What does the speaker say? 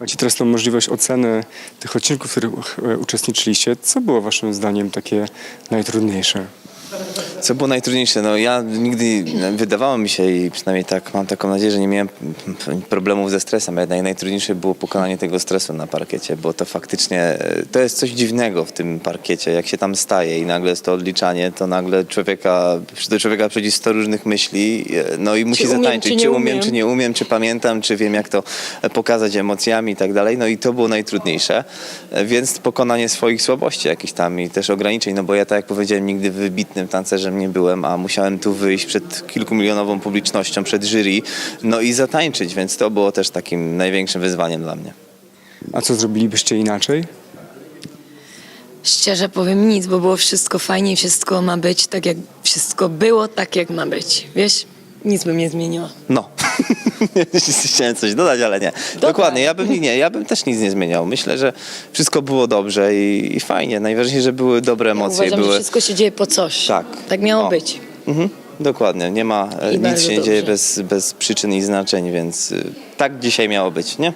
Macie teraz tą możliwość oceny tych odcinków, w których e, uczestniczyliście. Co było waszym zdaniem takie najtrudniejsze? Co było najtrudniejsze? No ja nigdy, wydawało mi się i przynajmniej tak mam taką nadzieję, że nie miałem problemów ze stresem. Jednak najtrudniejsze było pokonanie tego stresu na parkiecie, bo to faktycznie, e, to jest coś dziwnego w tym parkiecie. Jak się tam staje i nagle jest to odliczanie, to nagle człowieka, do człowieka przychodzi 100 różnych myśli, e, no i musi zatańczyć, czy czy umiem, umiem. czy nie umiem, czy pamiętam, czy wiem jak to e, pokazać emocjami i tak dalej. No i to było najtrudniejsze, więc pokonanie swoich słabości jakichś tam i też ograniczeń, no bo ja tak jak powiedziałem, nigdy wybitnym tancerzem nie byłem, a musiałem tu wyjść przed kilkumilionową publicznością, przed jury, no i zatańczyć, więc to było też takim największym wyzwaniem dla mnie. A co zrobilibyście inaczej? Szczerze powiem nic, bo było wszystko fajnie i wszystko ma być tak, jak wszystko było, tak jak ma być. Wiesz, nic bym nie zmieniła. No. Chciałem coś dodać, ale nie. Dokładnie, ja bym nie, ja bym też nic nie zmieniał. Myślę, że wszystko było dobrze i, i fajnie. Najważniejsze, że były dobre emocje. Uważam, były... że wszystko się dzieje po coś. Tak. Tak miało No. być. Mhm, dokładnie, nie ma, e, I nic się nie dobrze. dzieje bez, bez przyczyn i znaczeń, więc y, tak dzisiaj miało być, nie?